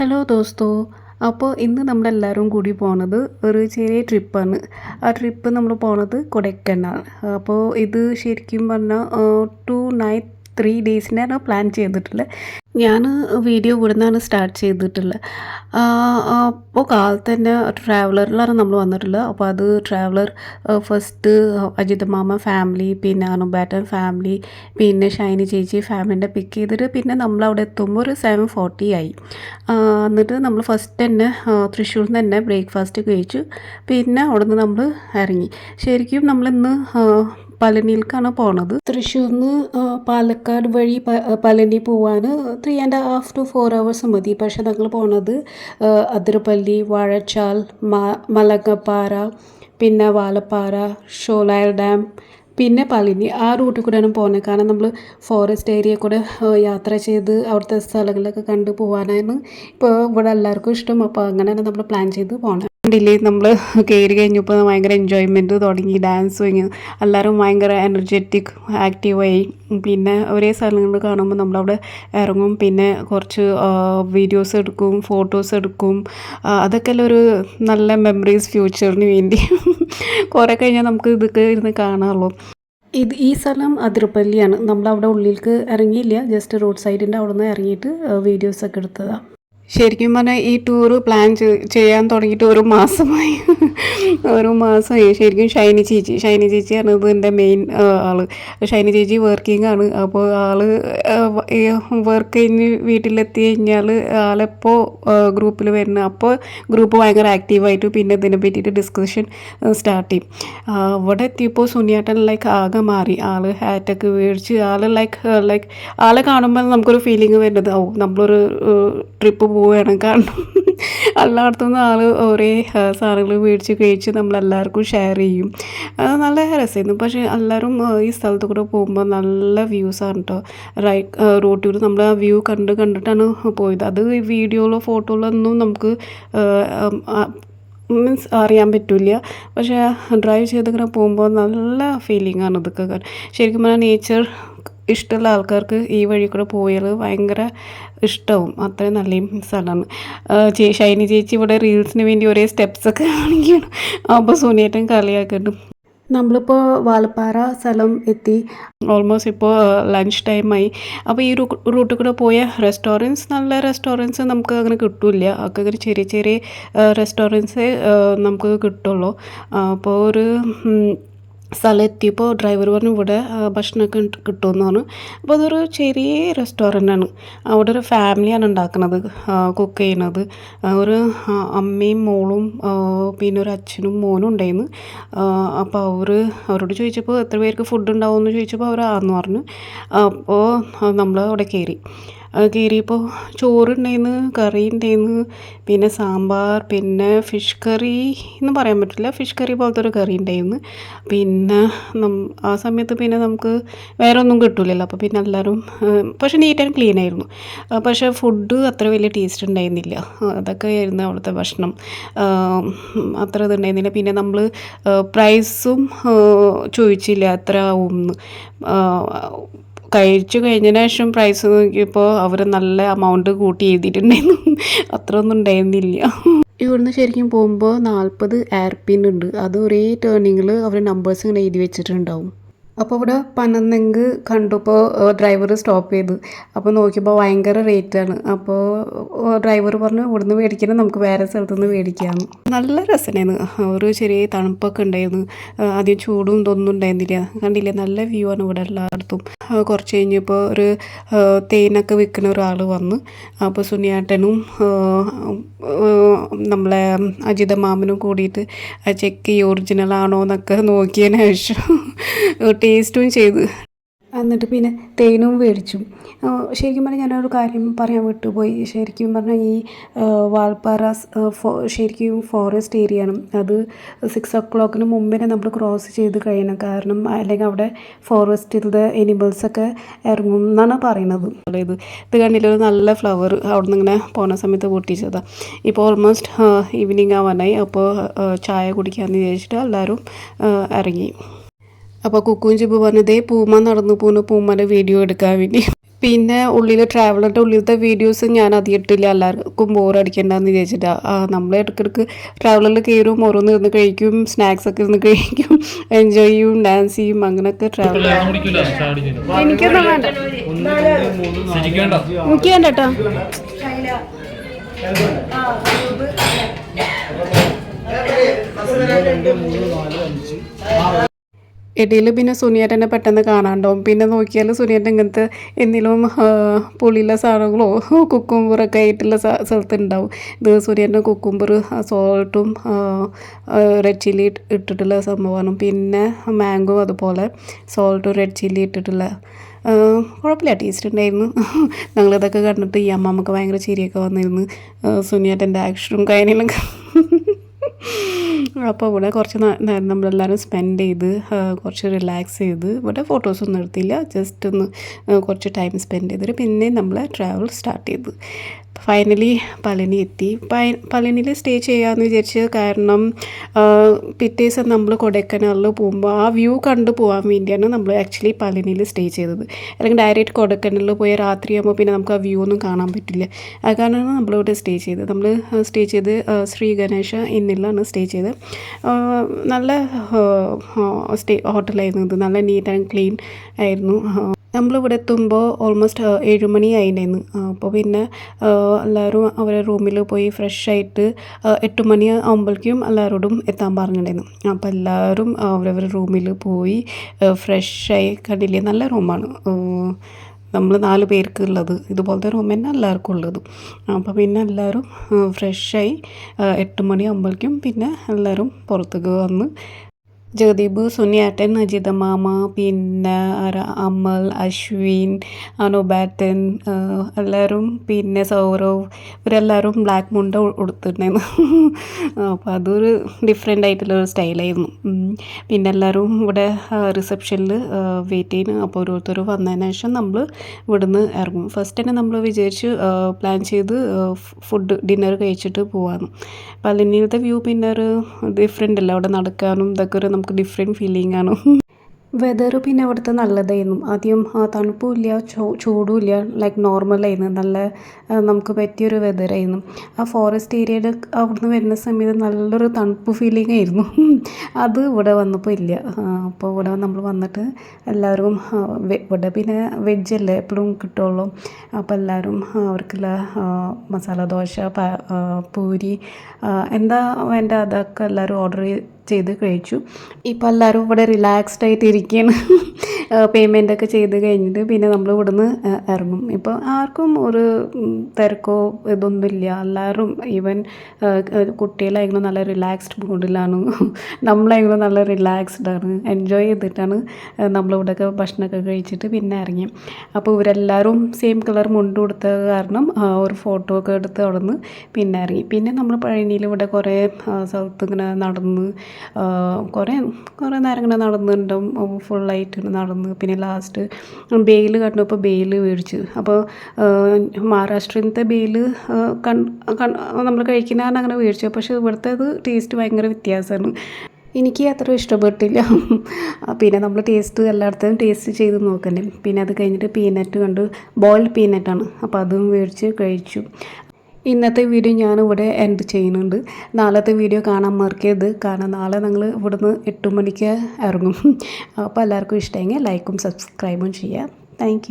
Hello ദോസ്തോ അപ്പോൾ ഇന്ന് നമ്മളെല്ലാവരും കൂടി പോണത് ഒരു ചെറിയ ട്രിപ്പാണ്. ആ ട്രിപ്പ് നമ്മൾ പോണത് കൊടൈക്കനാൽ അപ്പോൾ ഇത് ശരിക്കും പറഞ്ഞാൽ ടു നൈറ്റ് ത്രീ ഡേയ്സിനാണ് പ്ലാൻ ചെയ്തിട്ടുള്ളത് ഞാൻ വീഡിയോ ഇവിടുന്നാണ് സ്റ്റാർട്ട് ചെയ്തിട്ടുള്ളത് അപ്പോൾ കാലത്ത് തന്നെ ട്രാവലറിലാണ് നമ്മൾ വന്നിട്ടുള്ളത് അപ്പോൾ അത് ട്രാവലർ ഫസ്റ്റ് അജിത് മാമ ഫാമിലി പിന്നെ അനുബാറ്റൻ ഫാമിലി പിന്നെ ഷൈനി ചേച്ചി ഫാമിലിന്റെ പിക്ക് ചെയ്തിട്ട് പിന്നെ നമ്മൾ അവിടെ എത്തുമ്പോൾ ഒരു സെവൻ ഫോർട്ടി ആയി. എന്നിട്ട് നമ്മൾ ഫസ്റ്റ് തന്നെ തൃശ്ശൂരിൽ നിന്ന് തന്നെ ബ്രേക്ക്ഫാസ്റ്റ് കഴിച്ചു. പിന്നെ അവിടെ നിന്ന് നമ്മൾ ഇറങ്ങി. ശരിക്കും നമ്മളിന്ന് പളനിയിലേക്കാണ് പോണത്. തൃശ്ശൂരിൽ നിന്ന് പാലക്കാട് വഴി പളനി പോവാൻ three and half to four hours മതി. പക്ഷെ ഞങ്ങൾ പോണത് അതിരപ്പള്ളി വാഴച്ചാൽ മലകപ്പാറ പിന്നെ വാലപ്പാറ ഷോലായർ ഡാം പിന്നെ പളനി. ആ റൂട്ടിൽ കൂടെയാണ് പോകുന്നത് കാരണം നമ്മൾ ഫോറസ്റ്റ് ഏരിയ കൂടെ യാത്ര ചെയ്ത് അവിടുത്തെ സ്ഥലങ്ങളിലൊക്കെ കണ്ടു പോകാനാണ് ഇപ്പോൾ ഇവിടെ എല്ലാവർക്കും ഇഷ്ടം. അപ്പോൾ അങ്ങനെയാണ് നമ്മൾ പ്ലാൻ ചെയ്ത് പോകണം കണ്ടില്ലേ? നമ്മൾ കയറി കഴിഞ്ഞപ്പോൾ ഭയങ്കര എൻജോയ്മെന്റ് തുടങ്ങി ഡാൻസിങ് എല്ലാവരും ഭയങ്കര എനർജറ്റിക് ആക്റ്റീവായി പിന്നെ ഒരേ സ്ഥലങ്ങൾ കാണുമ്പോൾ നമ്മളവിടെ ഇറങ്ങും. പിന്നെ കുറച്ച് വീഡിയോസ് എടുക്കും ഫോട്ടോസ് എടുക്കും. അതൊക്കെ ഒരു നല്ല മെമ്മറീസ് ഫ്യൂച്ചറിന് വേണ്ടി. കുറേ കഴിഞ്ഞാൽ നമുക്ക് ഇതൊക്കെ ഇരുന്ന് കാണാമല്ലോ ഇത് ഈ സ്ഥലം അതിരപ്പള്ളിയാണ്. നമ്മളവിടെ ഉള്ളിലേക്ക് ഇറങ്ങിയില്ല. ജസ്റ്റ് റോഡ് സൈഡിന്റെ അവിടെ നിന്ന് ഇറങ്ങിയിട്ട് വീഡിയോസൊക്കെ എടുത്തതാണ് ശരിക്കും പറഞ്ഞാൽ ഈ ടൂറ് പ്ലാൻ ചെയ്യാൻ തുടങ്ങിയിട്ട് ഒരു മാസമായി. ഒരു മാസമായി. ശരിക്കും ഷൈനി ചേച്ചി ഷൈനി ചേച്ചിയാണ് ഇതിന്റെ മെയിൻ ആൾ. ഷൈനി ചേച്ചി വർക്കിംഗ് ആണ്. അപ്പോൾ ആൾ വർക്ക് കഴിഞ്ഞ് വീട്ടിലെത്തി കഴിഞ്ഞാൽ ആളെപ്പോൾ ഗ്രൂപ്പിൽ വരുന്ന. അപ്പോൾ ഗ്രൂപ്പ് ഭയങ്കര ആക്റ്റീവായിട്ട് പിന്നെ ഇതിനെ പറ്റിയിട്ട് ഡിസ്കഷൻ സ്റ്റാർട്ട് ചെയ്യും. അവിടെ എത്തിയപ്പോൾ സുനിയാട്ടൻ ലൈക്ക് ആകെ മാറി. ആൾ ഹാറ്റൊക്കെ മേടിച്ച് ആൾ ലൈക്ക് ലൈക്ക് ആളെ കാണുമ്പോൾ നമുക്കൊരു ഫീലിംഗ് വരുന്നത്. ഓ നമ്മളൊരു ട്രിപ്പ് പോവുകയാണ്. കാരണം എല്ലായിടത്തുനിന്ന് ആൾ ഒരേ സാധനങ്ങൾ മേടിച്ച് കഴിച്ച് നമ്മളെല്ലാവർക്കും ഷെയർ ചെയ്യും. അത് നല്ല രസമായിരുന്നു പക്ഷേ എല്ലാവരും ഈ സ്ഥലത്ത് കൂടെ പോകുമ്പോൾ നല്ല വ്യൂസാണ് കേട്ടോ റൈറ്റ് റോട്ടിൽ നമ്മൾ ആ വ്യൂ കണ്ട് കണ്ടിട്ടാണ് പോയത്. അത് വീഡിയോയിലോ ഫോട്ടോയിലോ ഒന്നും നമുക്ക് മീൻസ് അറിയാൻ പറ്റില്ല. പക്ഷേ ഡ്രൈവ് ചെയ്തിങ്ങനെ പോകുമ്പോൾ നല്ല ഫീലിംഗ് ആണ് ഇതൊക്കെ. ശരിക്കും പറഞ്ഞാൽ നേച്ചർ ഇഷ്ടമുള്ള ആൾക്കാർക്ക് ഈ വഴി കൂടെ പോയാൽ ഭയങ്കര ഇഷ്ടവും. അത്രയും നല്ല സ്ഥലമാണ്. ഷൈനി ചേച്ചി ഇവിടെ റീൽസിന് വേണ്ടി ഒരേ സ്റ്റെപ്സൊക്കെ കാണിക്കുകയാണ് അപ്പോൾ സുനിയേട്ടൻ കളിയാക്കുന്നുണ്ട്. നമ്മളിപ്പോൾ വാൽപ്പാറ സ്ഥലം എത്തി. ഓൾമോസ്റ്റ് ഇപ്പോൾ ലഞ്ച് ടൈമായി അപ്പോൾ ഈ റൂട്ടിൽ കൂടെ പോയ റെസ്റ്റോറന്റ്സ് നല്ല റെസ്റ്റോറന്റ്സ് നമുക്ക് അങ്ങനെ കിട്ടില്ല. ഒക്കെ അങ്ങനെ ചെറിയ ചെറിയ റെസ്റ്റോറന്റ്സേ നമുക്ക് കിട്ടുള്ളൂ. അപ്പോൾ ഒരു സ്ഥലം എത്തിയപ്പോൾ ഡ്രൈവർ പറഞ്ഞു ഇവിടെ ഭക്ഷണമൊക്കെ കിട്ടുമെന്ന് പറഞ്ഞു. അപ്പോൾ അതൊരു ചെറിയ റെസ്റ്റോറന്റ് ആണ്. അവിടെ ഒരു ഫാമിലിയാണ് ഉണ്ടാക്കുന്നത് കുക്ക് ചെയ്യുന്നത്. ഒരു അമ്മയും മോളും പിന്നെ ഒരു അച്ഛനും മോനും ഉണ്ടായിരുന്നു. അപ്പോൾ അവർ അവരോട് ചോദിച്ചപ്പോൾ എത്ര പേർക്ക് ഫുഡ് ഉണ്ടാവുമെന്ന് ചോദിച്ചപ്പോൾ അവർ ആന്ന് പറഞ്ഞു. അപ്പോൾ നമ്മൾ അവിടെ കയറി. അത് കയറിയപ്പോൾ ചോറുണ്ടായിരുന്നു കറി ഉണ്ടായിരുന്നു പിന്നെ സാമ്പാർ പിന്നെ ഫിഷ് കറി എന്ന് പറയാൻ പറ്റില്ല. ഫിഷ് കറി പോലത്തെ ഒരു കറി ഉണ്ടായിരുന്നു പിന്നെ ആ സമയത്ത് പിന്നെ നമുക്ക് വേറെ ഒന്നും കിട്ടൂലല്ലോ. അപ്പോൾ പിന്നെ എല്ലാവരും പക്ഷെ നീറ്റ് ആൻഡ് ക്ലീൻ ആയിരുന്നു. പക്ഷെ ഫുഡ് അത്ര വലിയ ടേസ്റ്റ് ഉണ്ടായിരുന്നില്ല അതൊക്കെ ആയിരുന്നു അവിടുത്തെ ഭക്ഷണം. അത്ര ഇതുണ്ടായിരുന്നില്ല പിന്നെ നമ്മൾ പ്രൈസും ചോദിച്ചില്ല എത്ര ആവും കഴിച്ചു കഴിഞ്ഞതിന് ശേഷം പ്രൈസ് നോക്കിയപ്പോൾ അവർ നല്ല എമൗണ്ട് കൂട്ടി എഴുതിയിട്ടുണ്ടായിരുന്നു. അത്ര ഒന്നും ഉണ്ടായിരുന്നില്ല. ഇവിടുന്ന് ശരിക്കും പോകുമ്പോൾ നാൽപ്പത് എയർ പിൻ ഉണ്ട്. അത് ഒരേ ടേണിങ്ങിൽ അവർ നമ്പേഴ്സ് ഇങ്ങനെ എഴുതി വെച്ചിട്ടുണ്ടാവും. അപ്പോൾ ഇവിടെ പനന്നെങ്ക് കണ്ടപ്പോൾ ഡ്രൈവർ സ്റ്റോപ്പ് ചെയ്തു. അപ്പോൾ നോക്കിയപ്പോൾ ഭയങ്കര റേറ്റാണ് അപ്പോൾ ഡ്രൈവർ പറഞ്ഞു ഇവിടുന്ന് മേടിക്കണം നമുക്ക് വേറെ സ്ഥലത്ത് നിന്ന് മേടിക്കാമെന്ന് നല്ല രസമായിരുന്നു ഒരു ചെറിയ തണുപ്പൊക്കെ ഉണ്ടായിരുന്നു. ആദ്യം ചൂടും ഇതൊന്നും ഉണ്ടായിരുന്നില്ല. കണ്ടില്ലേ നല്ല വ്യൂ ആണ് ഇവിടെ എല്ലായിടത്തും. കുറച്ച് കഴിഞ്ഞപ്പോൾ ഒരു തേനൊക്കെ വിൽക്കുന്ന ഒരാൾ വന്നു. അപ്പോൾ സുനിയാട്ടനും നമ്മളെ അജിത മാമനും കൂടിയിട്ട് ചെക്ക് ഒറിജിനൽ ആണോ എന്നൊക്കെ നോക്കിയതിന് ശേഷം ടേസ്റ്റും ചെയ്ത്. എന്നിട്ട് പിന്നെ തേനും മേടിച്ചു. ശരിക്കും പറഞ്ഞാൽ ഞാനൊരു കാര്യം പറയാൻ വിട്ടുപോയി. ശരിക്കും പറഞ്ഞാൽ ഈ വാൽപ്പാറ ശരിക്കും ഫോറസ്റ്റ് ഏരിയ ആണ് അത് സിക്സ് ഒ ക്ലോക്കിന് മുമ്പിനെ നമ്മൾ ക്രോസ് ചെയ്ത് കഴിയണം. കാരണം അല്ലെങ്കിൽ അവിടെ ഫോറസ്റ്റിലെ എനിമൽസൊക്കെ ഇറങ്ങും എന്നാണ് പറയുന്നത്. അതായത് ഇത് കണ്ടില്ല ഒരു നല്ല ഫ്ലവർ അവിടെ നിന്ന് ഇങ്ങനെ പോണ സമയത്ത് പൊട്ടിച്ചതാണ് ഇപ്പോൾ ഓൾമോസ്റ്റ് ഈവനിങ് ആവാനായി. അപ്പോൾ ചായ കുടിക്കാമെന്ന് വിചാരിച്ചിട്ട് എല്ലാവരും ഇറങ്ങി. അപ്പോൾ കുക്കും ചിബ് പറഞ്ഞതേ പൂമ നടന്നു പോകുന്ന പൂമ്മന്റെ വീഡിയോ എടുക്കാൻ വേണ്ടി. പിന്നെ ഉള്ളിലെ ട്രാവലറിന്റെ ഉള്ളിലത്തെ വീഡിയോസ് ഞാൻ അധികം ഇട്ടില്ല എല്ലാവർക്കും ബോർ അടിക്കണ്ടെന്ന് വിചാരിച്ചിട്ടാ. നമ്മൾ ഇടയ്ക്കിടയ്ക്ക് ട്രാവലറിൽ കയറും ഓരോന്ന് ഇരുന്ന് കഴിക്കും സ്നാക്സ് ഒക്കെ ഇരുന്ന് കഴിക്കും എൻജോയ് ചെയ്യും ഡാൻസ് ചെയ്യും അങ്ങനെയൊക്കെ ട്രാവൽ എനിക്കൊന്നും വേണ്ട. എനിക്ക് വേണ്ട കേട്ടോ ഇടയിൽ പിന്നെ സുനിയേട്ടനെ പെട്ടെന്ന് കാണാണ്ടാവും. പിന്നെ നോക്കിയാൽ സുനിയേട്ടൻ ഇങ്ങനത്തെ എന്തെങ്കിലും പുളിയുള്ള സാധനങ്ങളോ കുക്കുംബറൊക്കെ ആയിട്ടുള്ള സ്ഥലത്ത് ഉണ്ടാവും ഇത് സുനിയേട്ടൻ കുക്കുംബർ സോൾട്ടും റെഡ് ചില്ലി ഇട്ടിട്ടുള്ള സംഭവമാണ്. പിന്നെ മാംഗോ അതുപോലെ സോൾട്ടും റെഡ് ചില്ലി ഇട്ടിട്ടുള്ള കുഴപ്പമില്ല ടേസ്റ്റ് ഉണ്ടായിരുന്നു. ഞങ്ങളിതൊക്കെ കണ്ടിട്ട് ഈ അമ്മമ്മക്ക് ഭയങ്കര ചിരിയൊക്കെ വന്നിരുന്നു. സുനിയേട്ടന്റെ ആക്ഷനും കാര്യങ്ങളൊക്കെ അപ്പോൾ ഇവിടെ കുറച്ച് നേരം നമ്മളെല്ലാവരും സ്പെൻഡ് ചെയ്ത് കുറച്ച് റിലാക്സ് ചെയ്ത് ഇവിടെ ഫോട്ടോസൊന്നും എടുത്തില്ല. ജസ്റ്റ് ഒന്ന് കുറച്ച് ടൈം സ്പെൻഡ് ചെയ്തിട്ട് പിന്നെ നമ്മൾ ട്രാവൽ സ്റ്റാർട്ട് ചെയ്തു. ഫൈനലി പളനി എത്തി. പളനിയിൽ സ്റ്റേ ചെയ്യാമെന്ന് വിചാരിച്ച് കാരണം പിറ്റേസം നമ്മൾ കൊടൈക്കനാലിൽ പോകുമ്പോൾ ആ വ്യൂ കണ്ടു പോകാൻ വേണ്ടിയാണ് നമ്മൾ ആക്ച്വലി പളനിയിൽ സ്റ്റേ ചെയ്തത്. അല്ലെങ്കിൽ ഡയറക്റ്റ് കൊടൈക്കനാലിൽ പോയ രാത്രിയാകുമ്പോൾ പിന്നെ നമുക്ക് ആ വ്യൂ ഒന്നും കാണാൻ പറ്റില്ല. അത് കാരണമാണ് നമ്മളിവിടെ സ്റ്റേ ചെയ്തത്. നമ്മൾ സ്റ്റേ ചെയ്ത് ശ്രീ ഗണേശ ഇന്നിലാണ് സ്റ്റേ ചെയ്തത്. നല്ല സ്റ്റേ ഹോട്ടലായിരുന്നു ഇത്. നല്ല നീറ്റ് ആൻഡ് ക്ലീൻ ആയിരുന്നു. നമ്മളിവിടെ എത്തുമ്പോൾ ഓൾമോസ്റ്റ് ഏഴുമണി ആയിരുന്നു അപ്പോൾ പിന്നെ എല്ലാവരും അവരെ റൂമിൽ പോയി ഫ്രഷ് ആയിട്ട് എട്ട് മണി ആകുമ്പോഴേക്കും എല്ലാവരോടും എത്താൻ പറഞ്ഞിട്ടുണ്ടായിരുന്നു. അപ്പോൾ എല്ലാവരും അവരവരുടെ റൂമിൽ പോയി ഫ്രഷ് ആയി കണ്ടില്ലേ? നല്ല റൂമാണ് നമ്മൾ നാല് പേർക്ക് ഉള്ളത്. ഇതുപോലത്തെ റൂം തന്നെ എല്ലാവർക്കും ഉള്ളത്. അപ്പോൾ പിന്നെ എല്ലാവരും ഫ്രഷായി എട്ട് മണി ആകുമ്പോഴേക്കും പിന്നെ എല്ലാവരും പുറത്തേക്ക് വന്ന് ജഗദീപ് സുനിയാട്ടൻ അജിത മാമ പിന്നെ അമൽ അശ്വിൻ അനുബാറ്റൻ എല്ലാവരും പിന്നെ സൗരവ്. ഇവരെല്ലാവരും ബ്ലാക്ക് മുണ്ട ഉടുത്തിട്ടുണ്ടായിരുന്നു. അപ്പോൾ അതൊരു ഡിഫറെന്റ് ആയിട്ടുള്ള ഒരു സ്റ്റൈലായിരുന്നു പിന്നെ എല്ലാവരും ഇവിടെ റിസപ്ഷനിൽ വെയിറ്റ് ചെയ്യുന്നു അപ്പോൾ ഓരോരുത്തർ വന്നതിന് ശേഷം നമ്മൾ ഇവിടുന്ന് ഇറങ്ങും. ഫസ്റ്റ് തന്നെ നമ്മൾ വിചാരിച്ച് പ്ലാൻ ചെയ്ത് ഫുഡ് ഡിന്നർ കഴിച്ചിട്ട് പോവാന്ന്. പളനിയിലത്തെ വ്യൂ പിന്നെ ഒരു ഡിഫറെന്റ് അല്ല? അവിടെ നടക്കാനും ഇതൊക്കെ ഒരു നമുക്ക് ഡിഫറെന്റ് ഫീലിംഗ് ആണ്. വെതർ പിന്നെ അവിടുത്തെ നല്ലതായിരുന്നു. ആദ്യം തണുപ്പുമില്ല ചൂ ചൂടുമില്ല ലൈക്ക് നോർമലായിരുന്നു നല്ല നമുക്ക് പറ്റിയൊരു വെതറായിരുന്നു ആ ഫോറസ്റ്റ് ഏരിയയുടെ അവിടുന്ന് വരുന്ന സമയത്ത് നല്ലൊരു തണുപ്പ് ഫീലിംഗ് ആയിരുന്നു. അത് ഇവിടെ വന്നപ്പോൾ ഇല്ല. അപ്പോൾ ഇവിടെ നമ്മൾ വന്നിട്ട് എല്ലാവരും ഇവിടെ പിന്നെ വെജ് അല്ലേ എപ്പോഴും കിട്ടുള്ളൂ. അപ്പോൾ എല്ലാവരും അവർക്കുള്ള മസാല ദോശ പൂരി എന്താ വേണ്ട? അതൊക്കെ എല്ലാവരും ഓർഡർ ചെയ്ത് കഴിച്ചു. ഇപ്പോൾ എല്ലാവരും ഇവിടെ റിലാക്സ്ഡ് ആയിട്ട് ഇരിക്കുകയാണ് പേയ്മെന്റ് ഒക്കെ ചെയ്ത് കഴിഞ്ഞിട്ട് പിന്നെ നമ്മൾ ഇവിടുന്ന് ഇറങ്ങും. ഇപ്പോൾ ആർക്കും ഒരു തിരക്കോ ഇതൊന്നുമില്ല എല്ലാവരും ഈവൻ കുട്ടികളായിരുന്നു നല്ല റിലാക്സ്ഡ് മൂഡിലാണ് നമ്മളായിരുന്നു നല്ല റിലാക്സ്ഡ് ആണ്. എൻജോയ് ചെയ്തിട്ടാണ് നമ്മളിവിടെയൊക്കെ ഭക്ഷണമൊക്കെ കഴിച്ചിട്ട് പിന്നെ ഇറങ്ങി അപ്പോൾ ഇവരെല്ലാവരും സെയിം കളർ മുണ്ട് കൊടുത്ത കാരണം ഒരു ഫോട്ടോ ഒക്കെ എടുത്ത് അവിടെ നിന്ന് പിന്നെ ഇറങ്ങി. പിന്നെ നമ്മൾ പഴനിയിൽ ഇവിടെ കുറേ സ്ഥലത്ത് ഇങ്ങനെ നടന്ന് കുറേ കുറേ നേരം ഇങ്ങനെ നടന്നിട്ടുണ്ടാവും ഫുള്ളായിട്ട് നടന്ന്. പിന്നെ ലാസ്റ്റ് ബെയിൽ കണ്ടപ്പോൾ ബെയിൽ മേടിച്ചു. അപ്പോൾ മഹാരാഷ്ട്രത്തെ ബെയിൽ നമ്മൾ കഴിക്കുന്ന കാരണം അങ്ങനെ മേടിച്ചു. പക്ഷേ ഇവിടുത്തേത് ടേസ്റ്റ് ഭയങ്കര വ്യത്യാസമാണ്. എനിക്ക് അത്ര ഇഷ്ടപ്പെട്ടില്ല. പിന്നെ നമ്മൾ ടേസ്റ്റ് എല്ലായിടത്തും ടേസ്റ്റ് ചെയ്ത് നോക്കണ്ടേ. പിന്നെ അത് കഴിഞ്ഞിട്ട് പീനട്ട് കണ്ട്. ബോയിൽഡ് പീനട്ടാണ് അപ്പോൾ അതും മേടിച്ച് കഴിച്ചു. ഇന്നത്തെ വീഡിയോ ഞാനിവിടെ എൻഡ് ചെയ്യുന്നുണ്ട്. നാളത്തെ വീഡിയോ കാണാൻ മറക്കരുത്. കാരണം നാളെ ഞങ്ങൾ ഇവിടുന്ന് എട്ട് മണിക്ക് ഇറങ്ങും. അപ്പോൾ എല്ലാവർക്കും ഇഷ്ടമെങ്കിൽ ലൈക്കും സബ്സ്ക്രൈബും ചെയ്യാം. താങ്ക്